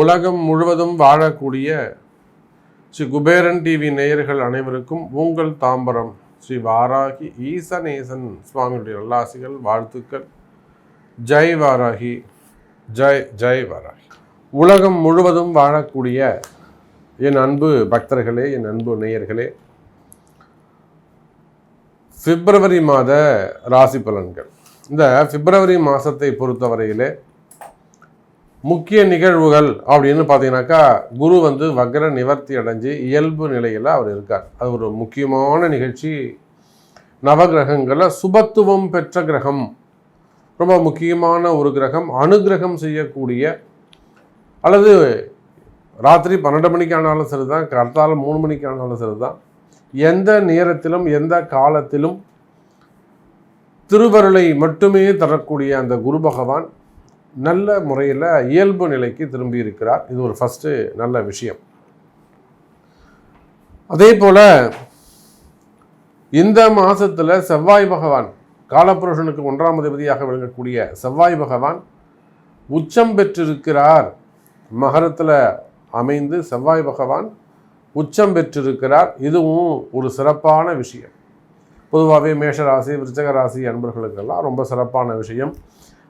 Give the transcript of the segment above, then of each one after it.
உலகம் முழுவதும் வாழக்கூடிய ஸ்ரீ குபேரன் டிவி நேயர்கள் அனைவருக்கும் உங்கள் தாம்பரம் ஸ்ரீ வாராகி ஈசநேசன் சுவாமியுடைய நல்லாசிகள் வாழ்த்துக்கள். ஜெய் வாராகி ஜெய் ஜெய் வாராகி. உலகம் முழுவதும் வாழக்கூடிய என் அன்பு பக்தர்களே என் அன்பு நேயர்களே பிப்ரவரி மாத ராசி பலன்கள். இந்த பிப்ரவரி மாதத்தை பொறுத்தவரையிலே முக்கிய நிகழ்வுகள் அப்படின்னு பார்த்தீங்கன்னாக்கா குரு வந்து வக்ர நிவர்த்தி அடைஞ்சு இயல்பு நிலையில் அவர் இருக்கார். அது ஒரு முக்கியமான நிகழ்ச்சி. நவகிரகங்களில் சுபத்துவம் பெற்ற கிரகம். ரொம்ப முக்கியமான ஒரு கிரகம். அனுகிரகம் செய்யக்கூடிய அல்லது ராத்திரி பன்னெண்டு மணிக்கு ஆனாலும் சரி தான் மூணு மணிக்கு ஆனாலும் சரி தான் எந்த நேரத்திலும் எந்த காலத்திலும் திருவருளை மட்டுமே தரக்கூடிய அந்த குரு பகவான் நல்ல முறையில் இயல்பு நிலைக்கு திரும்பி இருக்கிறார். இது ஒரு ஃபஸ்ட்டு நல்ல விஷயம். அதே போல் இந்த மாதத்தில் செவ்வாய் பகவான் காலப்புருஷனுக்கு ஒன்றாம் அதிபதியாக விளங்கக்கூடிய செவ்வாய் பகவான் உச்சம் பெற்றிருக்கிறார். மகரத்தில் அமைந்து செவ்வாய் பகவான் உச்சம் பெற்றிருக்கிறார். இதுவும் ஒரு சிறப்பான விஷயம். பொதுவாகவே மேஷராசி விருச்சக ராசி அன்பர்களுக்கெல்லாம் ரொம்ப சிறப்பான விஷயம்.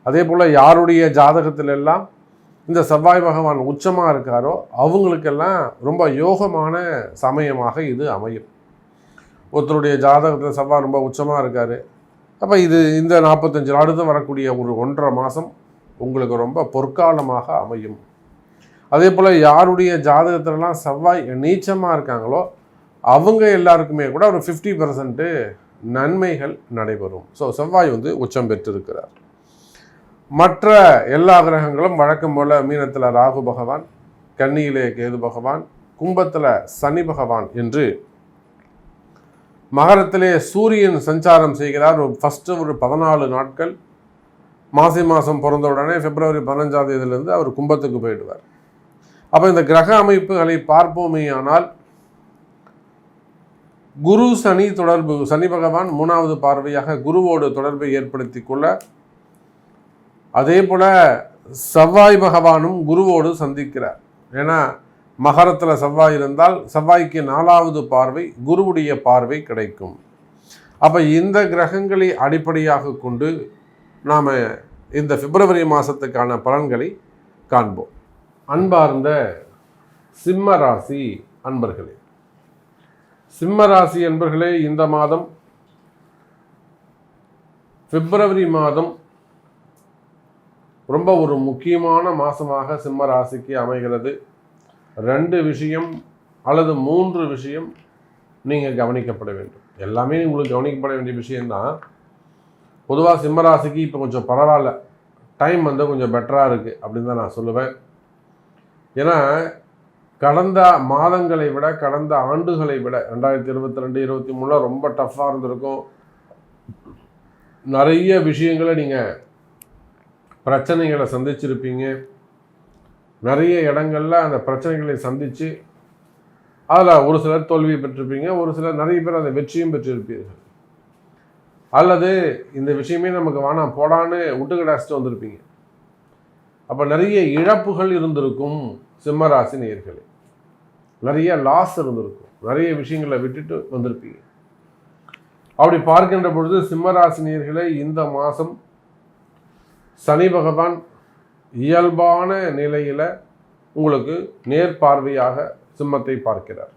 அதே போல் யாருடைய ஜாதகத்திலெல்லாம் இந்த செவ்வாய் பகவான் உச்சமாக இருக்காரோ அவங்களுக்கெல்லாம் ரொம்ப யோகமான சமயமாக இது அமையும். ஒருத்தருடைய ஜாதகத்தில் செவ்வாய் ரொம்ப உச்சமாக இருக்கார். அப்போ இது இந்த நாற்பத்தஞ்சு அடுத்து வரக்கூடிய ஒரு ஒன்றரை மாதம் உங்களுக்கு ரொம்ப பொற்காலமாக அமையும். அதே போல் யாருடைய ஜாதகத்திலலாம் செவ்வாய் நீச்சமாக இருக்காங்களோ அவங்க எல்லாருக்குமே கூட ஒரு ஃபிஃப்டி பர்சன்ட்டு நன்மைகள் நடைபெறும். ஸோ செவ்வாய் வந்து உச்சம் பெற்றிருக்கிறார். மற்ற எல்லா கிரகங்களும் வழக்கம் போல் மீனத்தில் ராகு பகவான் கன்னியிலே கேது பகவான் கும்பத்தில் சனி பகவான் என்று மகரத்திலே சூரியன் சஞ்சாரம் செய்கிறார். ஒரு ஃபஸ்ட்டு ஒரு பதினாலு நாட்கள் மாசி மாதம் பிறந்த உடனே பிப்ரவரி பதினஞ்சாம் தேதியிலேருந்து அவர் கும்பத்துக்கு போயிடுவார். அப்போ இந்த கிரக அமைப்புகளை பார்ப்போமே ஆனால் குரு சனி தொடர்பு சனி பகவான் மூணாவது பார்வையாக குருவோடு தொடர்பை ஏற்படுத்தி கொள்ள அதே போல் செவ்வாய் பகவானும் குருவோடு சந்திக்கிறார். ஏன்னா மகரத்தில் செவ்வாய் இருந்தால் செவ்வாய்க்கு நாலாவது பார்வை குருவுடைய பார்வை கிடைக்கும். அப்போ இந்த கிரகங்களை அடிப்படையாக கொண்டு நாம் இந்த பிப்ரவரி மாதத்துக்கான பலன்களை காண்போம். அன்பார்ந்த சிம்ம ராசி அன்பர்களே. சிம்ம ராசி அன்பர்களே இந்த மாதம் பிப்ரவரி மாதம் ரொம்ப ஒரு முக்கியமான மாதமாக சிம்ம ராசிக்கு அமைகிறது. ரெண்டு விஷயம் அல்லது மூன்று விஷயம் நீங்கள் கவனிக்கப்பட வேண்டும். எல்லாமே உங்களுக்கு கவனிக்கப்பட வேண்டிய விஷயம்தான். பொதுவாக சிம்மராசிக்கு இப்போ கொஞ்சம் பரவாயில்ல. டைம் வந்து கொஞ்சம் பெட்டராக இருக்குது அப்படின்னு தான் நான் சொல்லுவேன். ஏன்னா கடந்த மாதங்களை விட கடந்த ஆண்டுகளை விட ரெண்டாயிரத்தி இருபத்தி ரெண்டு இருபத்தி மூணில் ரொம்ப டஃப்பாக இருந்திருக்கும். நிறைய விஷயங்களை நீங்கள் பிரச்சனைகளை சந்திச்சிருப்பீங்க. நிறைய இடங்களில் அந்த பிரச்சனைகளை சந்தித்து அதில் ஒரு சிலர் தோல்வி பெற்றிருப்பீங்க ஒரு சிலர் நிறைய பேர் அந்த வெற்றியும் பெற்றிருப்பீர்கள். அல்லது இந்த விஷயமே நமக்கு வேணாம் போடான்னு விட்டுக்கடாச்சிட்டு வந்திருப்பீங்க. அப்போ நிறைய இழப்புகள் இருந்திருக்கும். சிம்மராசி நேர்களே நிறைய லாஸ் இருந்திருக்கும். நிறைய விஷயங்களை விட்டுட்டு வந்திருப்பீங்க. அப்படி பார்க்கின்ற பொழுது சிம்மராசினியர்களே இந்த மாதம் சனி பகவான் இயல்பான நிலையில் உங்களுக்கு நேர்பார்வையாக சிம்மத்தை பார்க்கிறார்.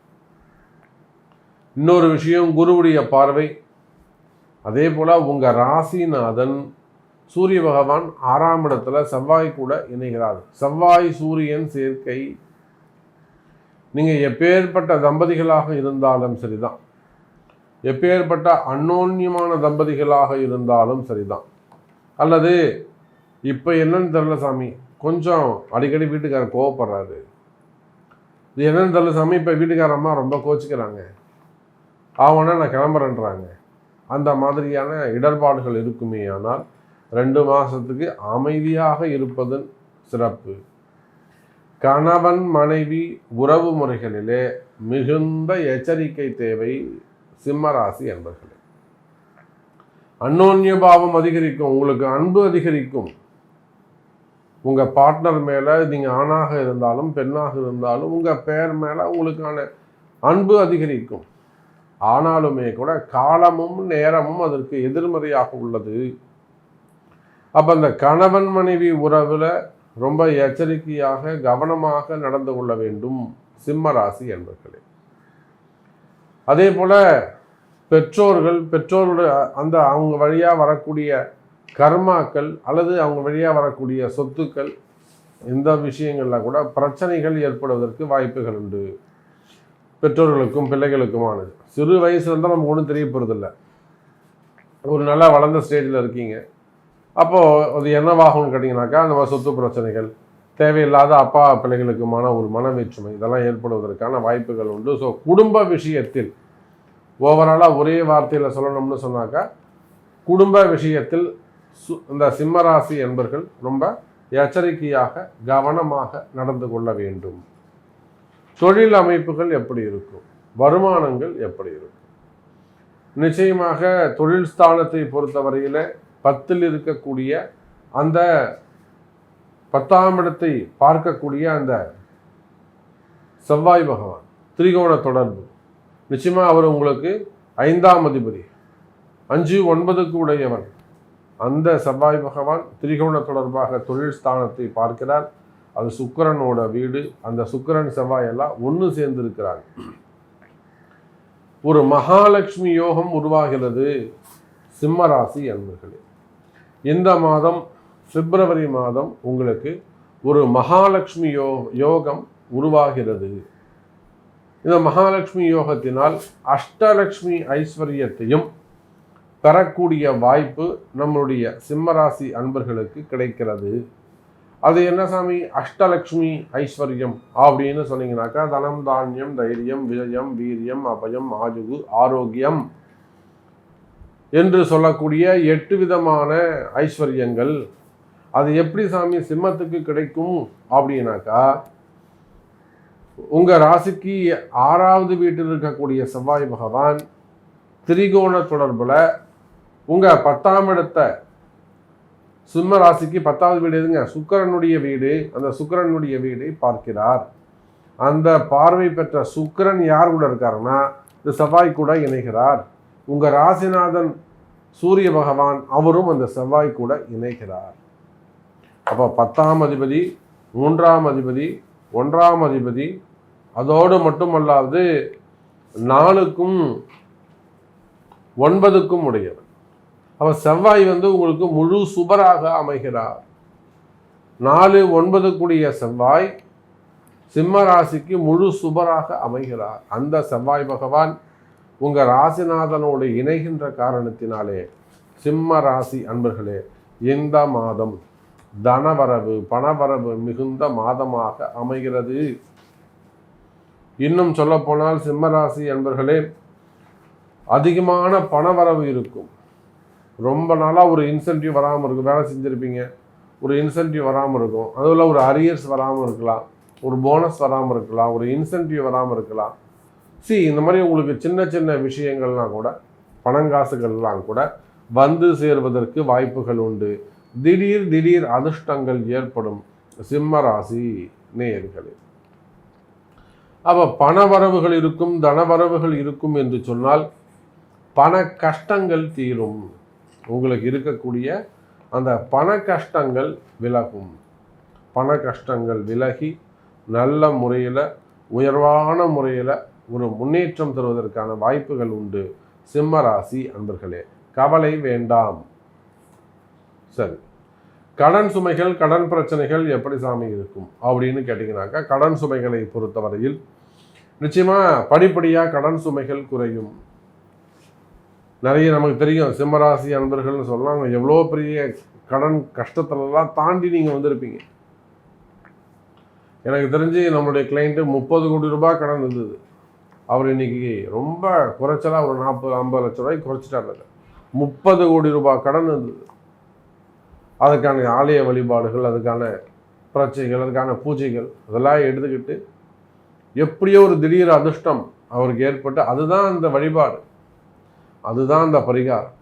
இன்னொரு விஷயம் குருவுடைய பார்வை. அதே போல் உங்கள் ராசிநாதன் சூரிய பகவான் ஆறாம் இடத்துல செவ்வாய் கூட இணைகிறார். செவ்வாய் சூரியன் சேர்க்கை. நீங்கள் எப்பேற்பட்ட தம்பதிகளாக இருந்தாலும் சரிதான். எப்பேற்பட்ட அன்னோன்யமான தம்பதிகளாக இருந்தாலும் சரிதான். அல்லது இப்போ என்னன்னு தெரில சாமி. கொஞ்சம் அடிக்கடி வீட்டுக்காரர் கோவப்படுறாரு. இது என்னன்னு தெரில சாமி இப்போ வீட்டுக்கார அம்மா ரொம்ப கோச்சிக்கிறாங்க. ஆவனா நான் கிளம்புறேன்றாங்க. அந்த மாதிரியான இடர்பாடுகள் இருக்குமே ஆனால் ரெண்டு மாதத்துக்கு அமைதியாக இருப்பதன் சிறப்பு. கணவன் மனைவி உறவு முறைகளிலே மிகுந்த எச்சரிக்கை தேவை சிம்மராசி என்பர்களே அந்நோன்ய பாவம் அதிகரிக்கும் உங்களுக்கு அன்பு அதிகரிக்கும். உங்கள் பார்ட்னர் மேலே நீங்கள் ஆணாக இருந்தாலும் பெண்ணாக இருந்தாலும் உங்கள் பெயர் மேலே உங்களுக்கான அன்பு அதிகரிக்கும். ஆனாலுமே கூட காலமும் நேரமும் அதற்கு எதிர்மறையாக உள்ளது. அப்போ அந்த கணவன் மனைவி உறவில் ரொம்ப எச்சரிக்கையாக கவனமாக நடந்து கொள்ள வேண்டும் சிம்ம ராசி என்பர்களே. அதே போல் பெற்றோர்கள் பெற்றோருடைய அந்த அவங்க வழியாக வரக்கூடிய கர்மாக்கள் அல்லது அவங்க வழியாக வரக்கூடிய சொத்துக்கள் இந்த விஷயங்களில் கூட பிரச்சனைகள் ஏற்படுவதற்கு வாய்ப்புகள் உண்டு. பெற்றோர்களுக்கும் பிள்ளைகளுக்குமானது. சிறு வயசுலேருந்தால் நமக்கு ஒன்றும் தெரிய போகிறதில்ல ஒரு நல்லா வளர்ந்த ஸ்டேஜில் இருக்கீங்க. அப்போது அது என்னவாகும்னு கேட்டிங்கனாக்கா அந்த மாதிரி சொத்து பிரச்சனைகள் தேவையில்லாத அப்பா பிள்ளைகளுக்குமான ஒரு மன வேற்றுமை இதெல்லாம் ஏற்படுவதற்கான வாய்ப்புகள் உண்டு. ஸோ குடும்ப விஷயத்தில் ஓவராலாக ஒரே வார்த்தையில் சொல்லணும்னு சொன்னாக்கா குடும்ப விஷயத்தில் சு இந்த சிம்மராசி என்பர்கள் ரொம்ப எச்சரிக்கையாக கவனமாக நடந்து கொள்ள வேண்டும். தொழில் அமைப்புகள் எப்படி இருக்கும்? வருமானங்கள் எப்படி இருக்கும்? நிச்சயமாக தொழில் ஸ்தானத்தை பொறுத்தவரையில் பத்தில் இருக்கக்கூடிய அந்த பத்தாம் இடத்தை பார்க்கக்கூடிய அந்த செவ்வாய் பகவான் திரிகோண தொடர்பு. நிச்சயமாக அவர் உங்களுக்கு ஐந்தாம் அதிபதி. அஞ்சு ஒன்பதுக்கு உடையவன் அந்த செவ்வாய் பகவான் திரிகோண தொடர்பாக தொழில் ஸ்தானத்தை பார்க்கிறார். அது சுக்கரனோட வீடு. அந்த சுக்கரன் செவ்வாய் எல்லாம் ஒன்று சேர்ந்திருக்கிறாங்க ஒரு மகாலட்சுமி யோகம் உருவாகிறது. சிம்மராசி அன்பர்களே. இந்த மாதம் பிப்ரவரி மாதம் உங்களுக்கு ஒரு மகாலட்சுமி யோ யோகம் உருவாகிறது. இந்த மகாலட்சுமி யோகத்தினால் அஷ்டலக்ஷ்மி ஐஸ்வர்யத்தையும் பெறக்கூடிய வாய்ப்பு நம்மளுடைய சிம்மராசி அன்பர்களுக்கு கிடைக்கிறது. அது என்ன சாமி? அஷ்டலக்ஷ்மி ஐஸ்வர்யம் அப்படின்னு சொன்னீங்கன்னாக்கா தனம் தானியம் தைரியம் விஜயம் வீரியம் அபயம் ஆஜுகு ஆரோக்கியம் என்று சொல்லக்கூடிய எட்டு விதமான ஐஸ்வர்யங்கள். அது எப்படி சாமி சிம்மத்துக்கு கிடைக்கும் அப்படின்னாக்கா உங்கள் ராசிக்கு ஆறாவது வீட்டில் இருக்கக்கூடிய செவ்வாய் பகவான் திரிகோண தொடர்பில் உங்கள் பத்தாம் இடத்த சிம்ம ராசிக்கு பத்தாவது வீடு எதுங்க? சுக்கரனுடைய வீடு. அந்த சுக்கரனுடைய வீடை பார்க்கிறார். அந்த பார்வை பெற்ற சுக்கரன் யார் கூட இருக்காருன்னா இந்த செவ்வாய் கூட இணைகிறார். உங்கள் ராசிநாதன் சூரிய பகவான் அவரும் அந்த செவ்வாய் கூட இணைகிறார். அப்போ பத்தாம் அதிபதி மூன்றாம் அதிபதி ஒன்றாம் அதிபதி அதோடு மட்டுமல்லாது நாலுக்கும் ஒன்பதுக்கும் உடையவர். அப்போ செவ்வாய் வந்து உங்களுக்கு முழு சுபராக அமைகிறார். நாலு ஒன்பது கூடிய செவ்வாய் சிம்ம ராசிக்கு முழு சுபராக அமைகிறார். அந்த செவ்வாய் பகவான் உங்கள் ராசிநாதனோடு இணைகின்ற காரணத்தினாலே சிம்ம ராசி அன்பர்களே இந்த மாதம் தனவரவு பணவரவு மிகுந்த மாதமாக அமைகிறது. இன்னும் சொல்லப்போனால் சிம்மராசி அன்பர்களே அதிகமான பணவரவு இருக்கும். ரொம்ப நாளாக ஒரு இன்சென்டிவ் வராமல் இருக்கும். வேலை செஞ்சுருப்பீங்க. ஒரு இன்சென்டிவ் வராமல் இருக்கும். அதில் ஒரு அரியர்ஸ் வராமல் இருக்கலாம். ஒரு போனஸ் வராமல் இருக்கலாம். ஒரு இன்சென்டிவ் வராமல் இருக்கலாம். சி இந்த மாதிரி உங்களுக்கு சின்ன சின்ன விஷயங்கள்லாம் கூட பணங்காசுகள்லாம் கூட வந்து சேர்வதற்கு வாய்ப்புகள் உண்டு. திடீர் திடீர் அதிர்ஷ்டங்கள் ஏற்படும் சிம்ம ராசி நேயர்களே. அப்போ பணவரவுகள் இருக்கும் தனவரவுகள் இருக்கும் என்று சொன்னால் பண கஷ்டங்கள் தீரும். உங்களுக்கு இருக்கக்கூடிய அந்த பண கஷ்டங்கள் விலகும். பண கஷ்டங்கள் விலகி நல்ல முறையில் உயர்வான முறையில் ஒரு முன்னேற்றம் தருவதற்கான வாய்ப்புகள் உண்டு. சிம்ம ராசி அன்பர்களே கவலை வேண்டாம். சரி. கடன் சுமைகள் கடன் பிரச்சனைகள் எப்படி சாமி இருக்கும் அப்படின்னு கேட்டிங்கனாக்கா கடன் சுமைகளை பொறுத்தவரையில் நிச்சயமாக படிப்படியாக கடன் சுமைகள் குறையும். நிறைய நமக்கு தெரியும் சிம்மராசி அன்பர்கள்னு சொல்லலாம் எவ்வளோ பெரிய கடன் கஷ்டத்திலலாம் தாண்டி நீங்கள் வந்திருப்பீங்க. எனக்கு தெரிஞ்சு நம்மளுடைய கிளைண்ட்டு முப்பது கோடி ரூபாய் கடன் இருந்தது. அவர் இன்னைக்கு ரொம்ப குறைச்சலாக ஒரு நாற்பது ஐம்பது லட்ச ரூபாய்க்கு குறைச்சிட்டார் முப்பது கோடி ரூபாய் கடன் இருந்தது. அதுக்கான ஆலய வழிபாடுகள் அதுக்கான பிரச்சனைகள் அதுக்கான பூஜைகள் அதெல்லாம் எடுத்துக்கிட்டு எப்படியோ ஒரு திடீர் அதிர்ஷ்டம் அவருக்கு ஏற்பட்டு அதுதான் அந்த வழிபாடு. அதுதான் அந்த பரிகாரம்.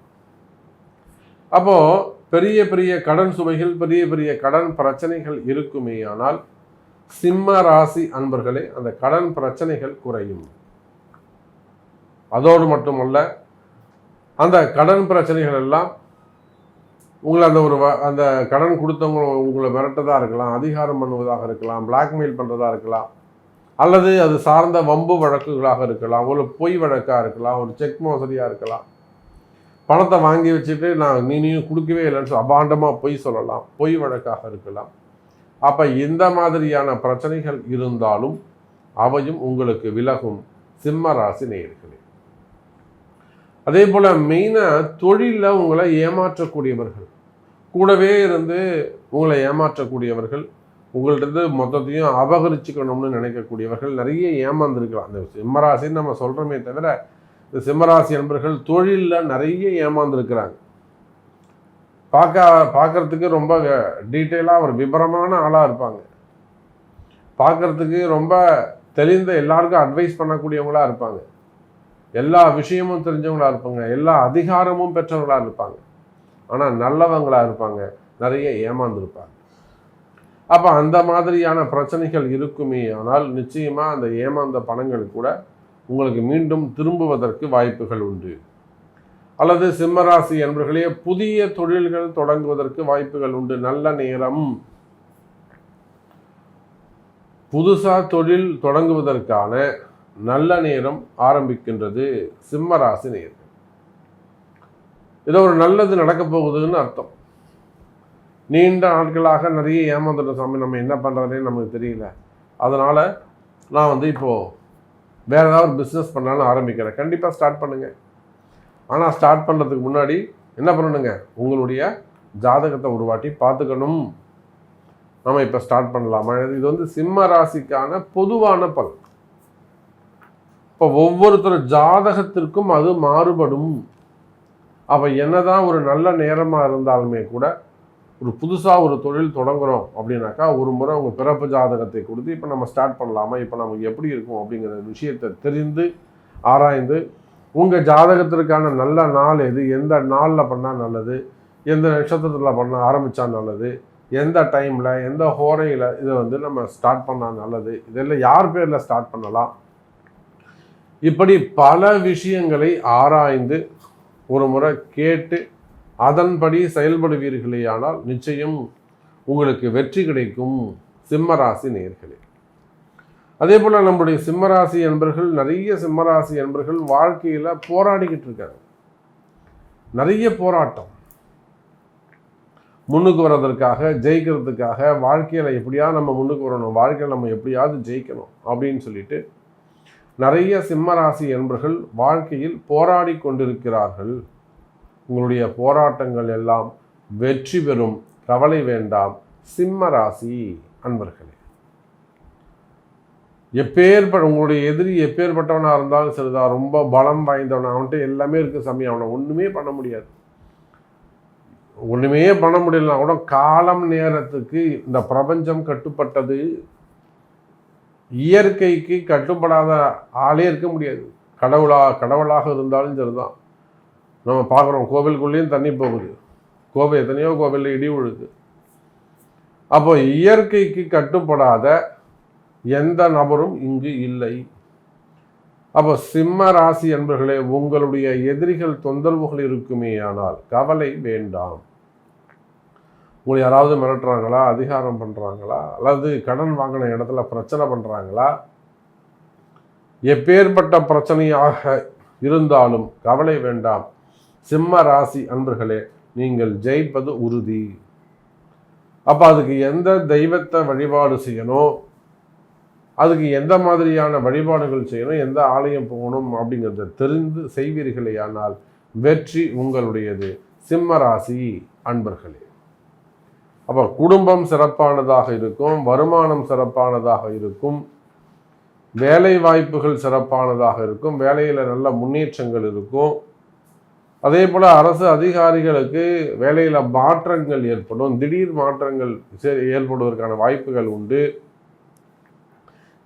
அப்போது பெரிய பெரிய கடன் சுமைகள் பெரிய பெரிய கடன் பிரச்சனைகள் இருக்குமே ஆனால் சிம்ம ராசி அன்பர்களே அந்த கடன் பிரச்சனைகள் குறையும். அதோடு மட்டுமல்ல அந்த கடன் பிரச்சனைகள் எல்லாம் உங்களை அந்த ஒரு அந்த கடன் கொடுத்தவங்க உங்களை மிரட்டதாக இருக்கலாம் அதிகாரம் பண்ணுவதாக இருக்கலாம் பிளாக்மெயில் பண்ணுறதா இருக்கலாம் அல்லது அது சார்ந்த வம்பு வழக்குகளாக இருக்கலாம் ஒரு பொய் வழக்காக இருக்கலாம் ஒரு செக் மோசடியாக இருக்கலாம். பணத்தை வாங்கி வச்சுட்டு நான் நீ நீயும் கொடுக்கவே இல்லைன்னு சொல்லி அபாண்டமாக பொய் சொல்லலாம் பொய் வழக்காக இருக்கலாம். அப்போ இந்த மாதிரியான பிரச்சனைகள் இருந்தாலும் அவையும் உங்களுக்கு விலகும் சிம்ம ராசி நேயர்களே. அதே போல் மெயினாக தொழிலில் உங்களை ஏமாற்றக்கூடியவர்கள். கூடவே இருந்து உங்களை ஏமாற்றக்கூடியவர்கள் உங்கள்கிட்ட மொத்தத்தையும் அபகரிச்சுக்கணும்னு நினைக்கக்கூடியவர்கள் நிறைய ஏமாந்துருக்கலாம். அந்த சிம்மராசின்னு நம்ம சொல்கிறோமே தவிர இந்த சிம்மராசி நண்பர்கள் தொழிலில் நிறைய ஏமாந்துருக்கிறாங்க. பார்க்க பார்க்குறதுக்கு ரொம்ப டீட்டெயிலாக ஒரு விபரமான ஆளாக இருப்பாங்க. பார்க்குறதுக்கு ரொம்ப தெளிந்த எல்லாருக்கும் அட்வைஸ் பண்ணக்கூடியவங்களாக இருப்பாங்க. எல்லா விஷயமும் தெரிஞ்சவங்களாக இருப்பாங்க. எல்லா அதிகாரமும் பெற்றவங்களாக இருப்பாங்க. ஆனால் நல்லவங்களாக இருப்பாங்க. நிறைய ஏமாந்துருப்பாங்க. அப்போ அந்த மாதிரியான பிரச்சனைகள் இருக்குமே ஆனால் நிச்சயமாக அந்த ஏமாந்த பணங்கள் கூட உங்களுக்கு மீண்டும் திரும்புவதற்கு வாய்ப்புகள் உண்டு. அல்லது சிம்மராசி என்பர்களே புதிய தொழில்கள் தொடங்குவதற்கு வாய்ப்புகள் உண்டு. நல்ல நேரம். புதுசாக தொழில் தொடங்குவதற்கான நல்ல நேரம் ஆரம்பிக்கின்றது சிம்மராசி நேரம் இதை ஒரு நல்லது நடக்க போகுதுன்னு அர்த்தம். நீண்ட நாட்களாக நிறைய ஏமாந்துட்ட சாமி நம்ம என்ன பண்ணுறதுனே நமக்கு தெரியல. அதனால் நான் வந்து இப்போது வேறு ஏதாவது ஒரு பிஸ்னஸ் பண்ணாலும் ஆரம்பிக்கிறேன். கண்டிப்பாக ஸ்டார்ட் பண்ணுங்கள் ஆனால் ஸ்டார்ட் பண்ணுறதுக்கு முன்னாடி என்ன பண்ணணுங்க? உங்களுடைய ஜாதகத்தை ஒரு வாட்டி பார்த்துக்கணும். நம்ம இப்போ ஸ்டார்ட் பண்ணலாமா? இது வந்து சிம்ம ராசிக்கான பொதுவான பலன். இப்போ ஒவ்வொருத்தர் ஜாதகத்திற்கும் அது மாறுபடும். அப்போ என்னதான் ஒரு நல்ல நேரமாக இருந்தாலுமே கூட ஒரு புதுசாக ஒரு தொழில் தொடங்குகிறோம் அப்படின்னாக்கா ஒரு முறை உங்கள் பிறப்பு ஜாதகத்தை கொடுத்து இப்போ நம்ம ஸ்டார்ட் பண்ணலாமா? இப்போ நமக்கு எப்படி இருக்கும் அப்படிங்கிற விஷயத்தை தெரிந்து ஆராய்ந்து உங்கள் ஜாதகத்திற்கான நல்ல நாள் எது? எந்த நாளில் பண்ணால் நல்லது? எந்த நட்சத்திரத்தில் பண்ண ஆரம்பித்தா நல்லது? எந்த டைமில் எந்த ஹோரையில் இதை வந்து நம்ம ஸ்டார்ட் பண்ணால் நல்லது? இதெல்லாம் யார் பேரில் ஸ்டார்ட் பண்ணலாம்? இப்படி பல விஷயங்களை ஆராய்ந்து ஒரு முறை கேட்டு அதன்படி செயல்படுவீர்களேயானால் நிச்சயம் உங்களுக்கு வெற்றி கிடைக்கும் சிம்மராசி நேர்களே. அதே போல் நம்முடைய சிம்மராசி என்பர்கள் நிறைய சிம்மராசி என்பர்கள் வாழ்க்கையில் போராடிக்கிட்டு இருக்காங்க. நிறைய போராட்டம். முன்னுக்கு வர்றதற்காக ஜெயிக்கிறதுக்காக வாழ்க்கையில் எப்படியா நம்ம முன்னுக்கு வரணும் வாழ்க்கையில் நம்ம எப்படியாவது ஜெயிக்கணும் அப்படின்னு சொல்லிட்டு நிறைய சிம்மராசி என்பர்கள் வாழ்க்கையில் போராடி கொண்டிருக்கிறார்கள். உங்களுடைய போராட்டங்கள் எல்லாம் வெற்றி பெறும் கவலை வேண்டாம் சிம்ம ராசி அன்பர்களே. எப்பேற்பட்ட உங்களுடைய எதிரி எப்பேற்பட்டவனாக இருந்தாலும் சரிதான் ரொம்ப பலம் வாய்ந்தவன் அவன்கிட்ட எல்லாமே இருக்குது சாமி அவனை ஒன்றுமே பண்ண முடியாது. ஒன்றுமே பண்ண முடியலனா கூட காலம் நேரத்துக்கு இந்த பிரபஞ்சம் கட்டுப்பட்டது இயற்கைக்கு கட்டுப்படாத ஆளே இருக்க முடியாது. கடவுளா கடவுளாக இருந்தாலும் சரிதான். நம்ம பார்க்குறோம் கோவிலுக்குள்ளேயும் தண்ணி போகுது. கோவை எத்தனையோ கோவிலில் இடி உழுது அப்போ இயற்கைக்கு கட்டுப்படாத எந்த நபரும் இங்கு இல்லை. அப்போ சிம்ம ராசி என்பர்களே உங்களுடைய எதிரிகள் தொந்தரவுகள் இருக்குமே ஆனால் கவலை வேண்டாம். உங்களை யாராவது மிரட்டுறாங்களா அதிகாரம் பண்ணுறாங்களா அல்லது கடன் வாங்கின இடத்துல பிரச்சனை பண்ணுறாங்களா எப்பேற்பட்ட பிரச்சனையாக இருந்தாலும் கவலை வேண்டாம். சிம்ம ராசி அன்பர்களே நீங்கள் ஜெயிப்பது உறுதி. அப்போ அதுக்கு எந்த தெய்வத்தை வழிபாடு செய்யணும்? அதுக்கு எந்த மாதிரியான வழிபாடுகள் செய்யணும்? எந்த ஆலயம் போகணும் அப்படிங்கிறத தெரிந்து செய்வீர்களேயானால் வெற்றி உங்களுடையது. சிம்ம ராசி அன்பர்களே. அப்போ குடும்பம் சிறப்பானதாக இருக்கும் வருமானம் சிறப்பானதாக இருக்கும் வேலை வாய்ப்புகள் சிறப்பானதாக இருக்கும் வேலையில் நல்ல முன்னேற்றங்கள் இருக்கும். அதே போல் அரசு அதிகாரிகளுக்கு வேலையில் மாற்றங்கள் ஏற்படும் திடீர் மாற்றங்கள் ஏற்படுவதற்கான வாய்ப்புகள் உண்டு.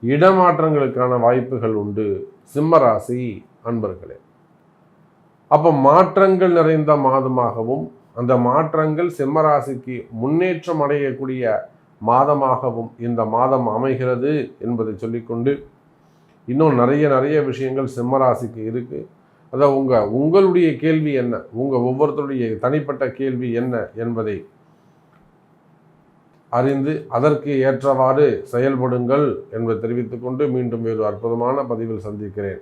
இடமாற்றங்களுக்கான வாய்ப்புகள் உண்டு. சிம்மராசி அன்பர்களே. அப்போ மாற்றங்கள் நிறைந்த மாதமாகவும் அந்த மாற்றங்கள் சிம்மராசிக்கு முன்னேற்றம் அடையக்கூடிய மாதமாகவும் இந்த மாதம் அமைகிறது என்பதை சொல்லிக்கொண்டு இன்னும் நிறைய நிறைய விஷயங்கள் சிம்மராசிக்கு இருக்குது அதான் உங்கள் உங்களுடைய கேள்வி என்ன? உங்கள் ஒவ்வொருத்தருடைய தனிப்பட்ட கேள்வி என்ன என்பதை அறிந்து அதற்கு ஏற்றவாறு செயல்படுங்கள் என்பதை தெரிவித்துக்கொண்டு மீண்டும் வேறு அற்புதமான பதிவில் சந்திக்கிறேன்.